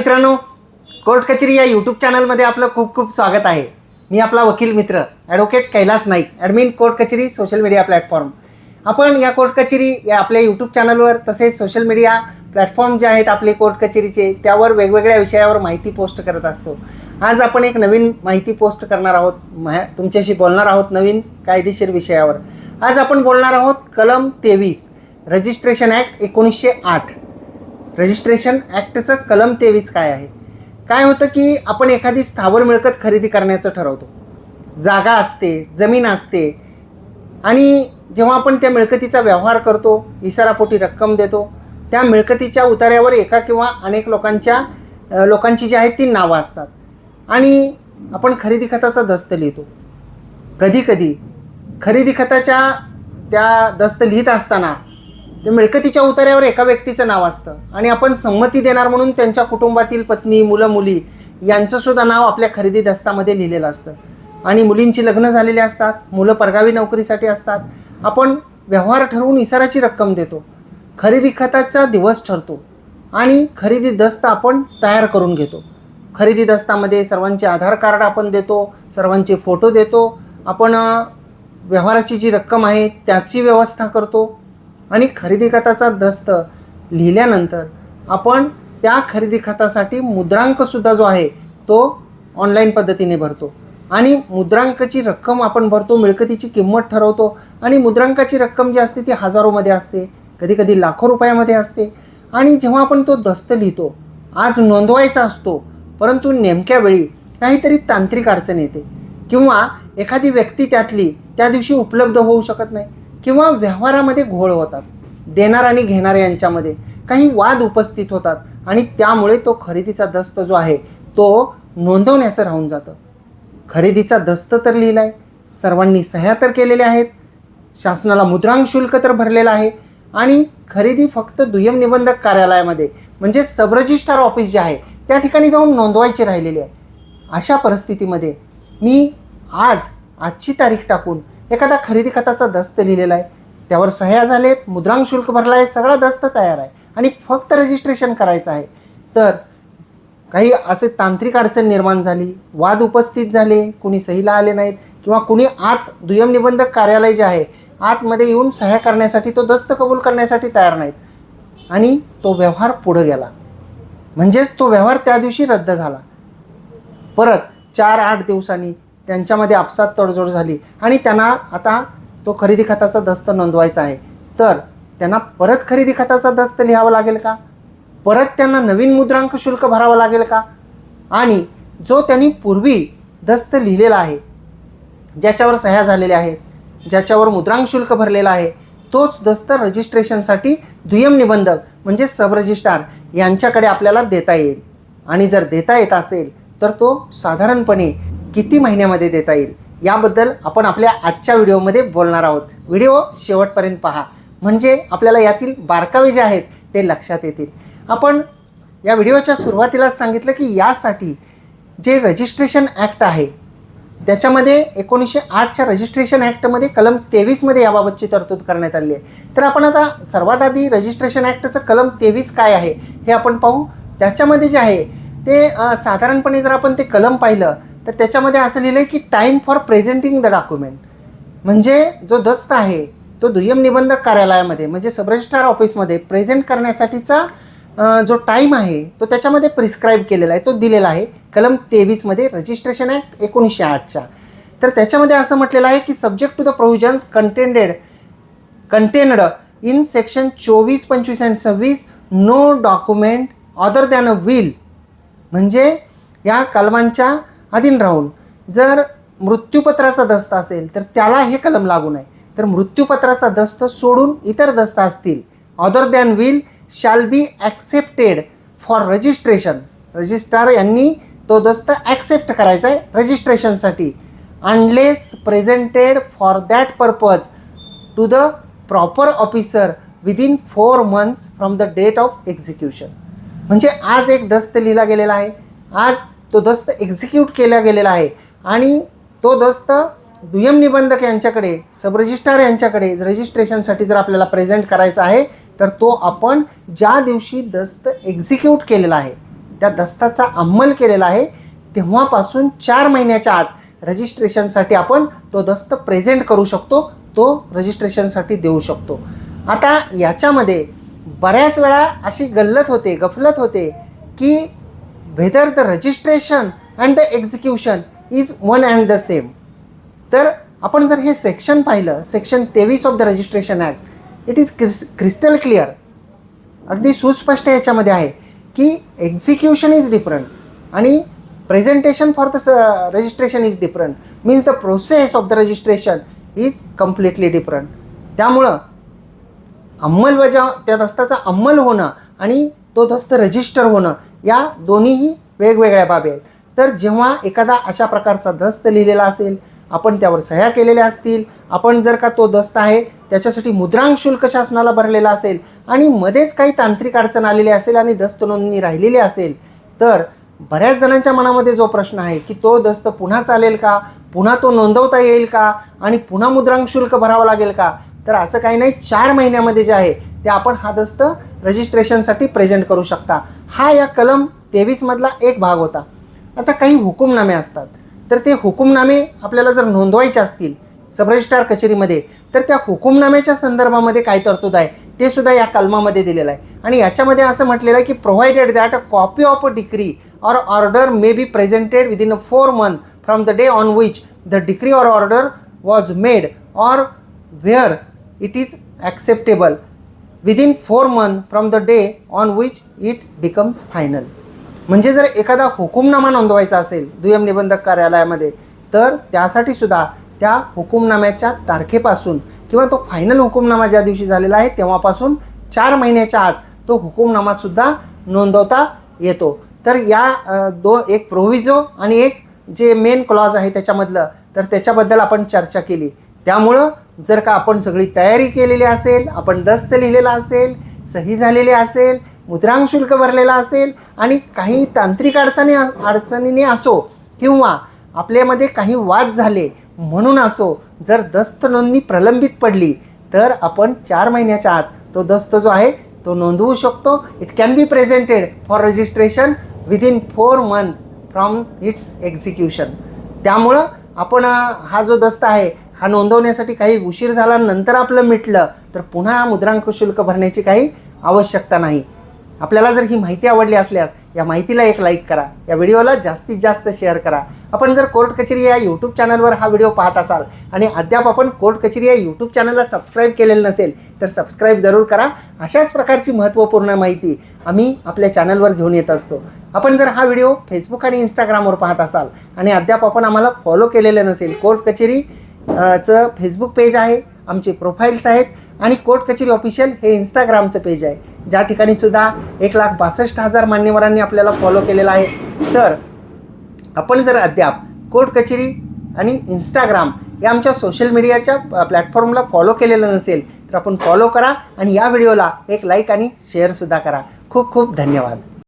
मित्रांनो कोर्ट कचेरी या यूट्यूब चॅनलमध्ये आपलं खूप खूप स्वागत आहे. मी आपला वकील मित्र advocate Kailas Naik admin court कचेरी सोशल मीडिया प्लॅटफॉर्म आपण या कोर्ट कचेरी या आपल्या यूट्यूब चॅनलवर तसेच सोशल मीडिया प्लॅटफॉर्म जे आहेत आपले कोर्ट कचेरीचे त्यावर वेगवेगळ्या विषयावर माहिती पोस्ट करत असतो. आज आपण एक नवीन माहिती पोस्ट करणार आहोत. तुमच्याशी बोलणार आहोत नवीन कायदेशीर विषयावर. आज आपण बोलणार आहोत कलम तेवीस रजिस्ट्रेशन ॲक्ट एकोणीसशे आठ. रजिस्ट्रेशन ॲक्टचं कलम तेवीस काय आहे? काय होतं की आपण एखादी स्थावर मिळकत खरेदी करण्याचं ठरवतो. जागा असते जमीन असते आणि जेव्हा आपण त्या मिळकतीचा व्यवहार करतो इसारापोटी रक्कम देतो त्या मिळकतीच्या उतार्यावर एका किंवा अनेक लोकांच्या लोकांची जी आहेत ती नावं असतात. आणि आपण खरेदी खताचा दस्त लिहितो. कधी कधी खरेदी खताच्या त्या दस्त लिहित असताना तर मिळकतीच्या उतार्यावर एका व्यक्तीचं नाव असतं. आणि आपण संमती देणार म्हणून त्यांच्या कुटुंबातील पत्नी मुलं मुली यांचं सुद्धा नाव आपल्या खरेदी दस्तामध्ये लिहिलेलं असतं. आणि मुलींची लग्न झालेली असतात मुलं परगावी नोकरीसाठी असतात. आपण व्यवहार ठरवून इसाराची रक्कम देतो. खरेदी खताचा दिवस ठरतो. आणि खरेदी दस्त आपण तयार करून घेतो. खरेदी दस्तामध्ये सर्वांचे आधार कार्ड आपण देतो सर्वांचे फोटो देतो. आपण व्यवहाराची जी रक्कम आहे त्याची व्यवस्था करतो. आणि खरेदी खताचा दस्त लिहिल्यानंतर आपण त्या खरेदी खतासाठी मुद्रांकसुद्धा जो आहे तो ऑनलाईन पद्धतीने भरतो. आणि मुद्रांकाची रक्कम आपण भरतो मिळकतीची किंमत ठरवतो आणि मुद्रांकाची रक्कम जी असते ती हजारोमध्ये असते कधी कधी लाखो रुपयामध्ये असते. आणि जेव्हा आपण तो दस्त लिहितो आज नोंदवायचा असतो परंतु नेमक्या वेळी काहीतरी तांत्रिक अडचण येते. किंवा एखादी व्यक्ती त्यातली त्या दिवशी उपलब्ध होऊ शकत नाही. किंवा व्यवहारामध्ये घोळ होतात. देणार आणि घेणार यांच्यामध्ये काही वाद उपस्थित होतात आणि त्यामुळे तो खरेदीचा दस्त जो आहे तो नोंदवण्याचं राहून जातं. खरेदीचा दस्त तर लिहिला आहे सर्वांनी सह्या तर केलेल्या आहेत शासनाला मुद्रांक शुल्क तर भरलेलं आहे आणि खरेदी फक्त दुय्यम निबंधक कार्यालयामध्ये म्हणजे सब रजिस्ट्रार ऑफिस जे आहे त्या ठिकाणी जाऊन नोंदवायची राहिलेली आहे. अशा परिस्थितीमध्ये मी आज आजची तारीख टाकून एखादा खरेदी खताचा दस्त लिहिलेला आहे. त्यावर सह्या झालेत मुद्रांक शुल्क भरला आहे सगळा दस्त तयार आहे. आणि फक्त रजिस्ट्रेशन करायचं आहे. तर काही असे तांत्रिक अडचण निर्माण झाली वाद उपस्थित झाले कुणी सहीला आले नाहीत किंवा कुणी आत दुय्यम निबंधक कार्यालय जे आहे आतमध्ये येऊन सह्या करण्यासाठी तो दस्त कबूल करण्यासाठी तयार नाहीत. आणि तो व्यवहार पुढं गेला. म्हणजेच तो व्यवहार त्या दिवशी रद्द झाला. परत चार आठ दिवसांनी त्यांच्यामध्ये आपसात तडजोड झाली आणि त्यांना आता तो खरेदी खताचा दस्त नोंदवायचा आहे. तर त्यांना परत खरेदी खताचा दस्त लिहावा लागेल का? परत त्यांना नवीन मुद्रांक शुल्क भरावं लागेल का? आणि जो त्यांनी पूर्वी दस्त लिहिलेला आहे ज्याच्यावर सह्या झालेल्या आहेत ज्याच्यावर मुद्रांक शुल्क भरलेला आहे तोच दस्त रजिस्ट्रेशनसाठी दुय्यम निबंधक म्हणजे सब रजिस्ट्रार यांच्याकडे आपल्याला देता येईल. आणि जर देता येत असेल तर तो साधारणपणे किती महिन्यामध्ये देता येईल याबद्दल आपण आपल्या आजच्या व्हिडिओमध्ये बोलणार आहोत. व्हिडिओ शेवटपर्यंत पहा. म्हणजे आपल्याला यातील बारकावे जे आहेत ते लक्षात येतील. आपण या व्हिडिओच्या सुरुवातीलाच सांगितलं की यासाठी जे रजिस्ट्रेशन ॲक्ट आहे त्याच्यामध्ये एकोणीसशे आठच्या रजिस्ट्रेशन ॲक्टमध्ये कलम तेवीसमध्ये याबाबतची तरतूद करण्यात आली आहे. तर आपण आता सर्वात आधी रजिस्ट्रेशन ॲक्टचं कलम तेवीस काय आहे हे आपण पाहू. त्याच्यामध्ये जे आहे ते साधारणपणे जर आपण ते कलम पाहिलं तर त्याच्यामध्ये असं लिहिलं आहे की time for presenting the document म्हणजे जो दस्त आहे तो दुय्यम निबंधक कार्यालयामध्ये म्हणजे सब रजिस्ट्रार ऑफिसमध्ये प्रेझेंट करण्यासाठीचा जो टाईम आहे तो त्याच्यामध्ये प्रिस्क्राईब केलेला आहे तो दिलेला आहे. कलम तेवीसमध्ये रजिस्ट्रेशन ॲक्ट एकोणीसशे आठच्या तर त्याच्यामध्ये असं म्हटलेलं आहे की subject to the provisions contended contained in section चोवीस पंचवीस अँड सव्वीस no document other than a will म्हणजे या कलमांच्या अधीन राहून जर मृत्यूपत्राचा दस्त असेल तर त्याला हे कलम लागू नये. तर मृत्यूपत्राचा दस्त सोडून इतर दस्त असतील. Other than will shall be accepted for registration registrar यांनी तो दस्त ॲक्सेप्ट करायचा आहे रजिस्ट्रेशनसाठी unless presented for that purpose to the proper officer within four months from the date of execution म्हणजे आज एक दस्त लिहिला गेलेला आहे. आज तो दस्त एक्झिक्यूट केला गेलेला आहे. आणि तो दस्त दुय्यम निबंधक यांच्याकडे सब रजिस्ट्रार यांच्याकडे रजिस्ट्रेशनसाठी जर आपल्याला प्रेझेंट करायचा आहे तर तो आपण ज्या दिवशी दस्त एक्झिक्यूट केलेला आहे त्या दस्ताचा अंमल केलेला आहे तेव्हापासून चार महिन्याच्या आत रजिस्ट्रेशनसाठी आपण तो दस्त प्रेझेंट करू शकतो तो रजिस्ट्रेशनसाठी देऊ शकतो. आता याच्यामध्ये बऱ्याच वेळा अशी गल्लत होते गफलत होते की whether the registration and the execution is one and the same तर आपण जर हे सेक्शन पाहिलं सेक्शन तेवीस of the registration act it is cris crystal clear अगदी सुस्पष्ट याच्यामध्ये आहे की एक्झिक्युशन इज डिफरंट आणि presentation for the registration is different means the process of the registration is completely different त्यामुळं अंमलबजाव त्या दस्ताचा अंमल होणं आणि तो दस्त रजिस्टर होणं या दोन्हीही वेगवेगळ्या बाबी आहेत. तर जेव्हा एखादा अशा प्रकारचा दस्त लिहिलेला असेल आपण त्यावर सह्या केलेल्या असतील आपण जर का तो दस्त आहे त्याच्यासाठी मुद्रांक शुल्क शासनाला भरलेला असेल आणि मध्येच काही तांत्रिक अडचण आलेली असेल आणि दस्त नोंदणी राहिलेली असेल तर बऱ्याच जणांच्या मनामध्ये जो प्रश्न आहे की तो दस्त पुन्हा चालेल का? पुन्हा तो नोंदवता येईल का? आणि पुन्हा मुद्रांक शुल्क भरावं लागेल का? तर असं काही नाही चार महिन्यामध्ये जे आहे ते आपण हा दस्त रजिस्ट्रेशनसाठी प्रेझेंट करू शकता. हा या कलम तेवीसमधला एक भाग होता. आता काही हुकुमनामे असतात. तर ते हुकुमनामे आपल्याला जर नोंदवायचे असतील सबरजिस्ट्रार कचेरीमध्ये तर त्या हुकुमनाम्याच्या संदर्भामध्ये काय तरतूद आहे ते सुद्धा या कलमामध्ये दिलेलं आहे. आणि याच्यामध्ये असं म्हटलेलं आहे की provided that a copy of a decree or order may be presented within a four month from the day on which the decree or order was made or where it is acceptable within four month from the day on which it becomes final म्हणजे जर एखादा हुकुमनामा नोंदवायचा असेल दुय्यम निबंधक कार्यालयामध्ये तर त्यासाठी सुद्धा त्या हुकुमनाम्याच्या तारखेपासून किंवा तो फायनल हुकुमनामा ज्या दिवशी झालेला आहे तेव्हापासून चार महिन्याच्या आत तो हुकुमनामासुद्धा नोंदवता येतो. तर या दो एक प्रोव्हिजो आणि एक जे मेन क्लॉज आहे त्याच्यामधलं तर त्याच्याबद्दल आपण चर्चा केली. त्यामुळं जर का आपण सगळी तयारी केलेली असेल आपण दस्त लिहिलेला असेल सही झालेली असेल मुद्रांक शुल्क भरलेला असेल आणि काही तांत्रिक अडचणी अडचणीने असो किंवा आपल्यामध्ये काही वाद झाले म्हणून असो जर दस्त नोंदणी प्रलंबित पडली तर आपण चार महिन्याच्या आत तो दस्त जो आहे तो नोंदवू शकतो. It can be presented for registration within four months from its execution त्यामुळं आपण हा जो दस्त आहे हा नोंदवण्यासाठी काही उशीर झाला नंतर आपलं मिटलं तर पुन्हा मुद्रांक शुल्क भरण्याची काही आवश्यकता नाही. आपल्याला जर ही माहिती आवडली असल्यास या माहितीला एक लाईक करा. या व्हिडिओला जास्तीत जास्त शेअर करा. आपण जर कोर्ट कचेरी या यूट्यूब चॅनलवर हा व्हिडिओ पाहत असाल आणि अद्याप आपण कोर्ट कचेरी या यूट्यूब चॅनलला सबस्क्राईब केलेलं नसेल तर सबस्क्राईब जरूर करा. अशाच प्रकारची महत्त्वपूर्ण माहिती आम्ही आपल्या चॅनलवर घेऊन येत असतो. आपण जर हा व्हिडिओ फेसबुक आणि इंस्टाग्रामवर पाहत असाल आणि अद्याप आपण आम्हाला फॉलो केलेलं नसेल कोर्ट कचेरी चं फेसबुक पेज आहे आमचे प्रोफाईल्स आहेत आणि कोर्ट कचेरी ऑफिशियल हे इंस्टाग्रामचं पेज आहे. ज्या ठिकाणी सुद्धा एक लाख बासष्ट हजार मान्यवरांनी आपल्याला फॉलो केलेला आहे. तर आपण जर अद्याप कोर्ट कचेरी आणि इंस्टाग्राम या आमच्या सोशल मीडियाच्या प्लॅटफॉर्मला फॉलो केलेलं नसेल तर आपण फॉलो करा आणि या व्हिडिओला एक लाईक आणि शेअरसुद्धा करा. खूप खूप धन्यवाद.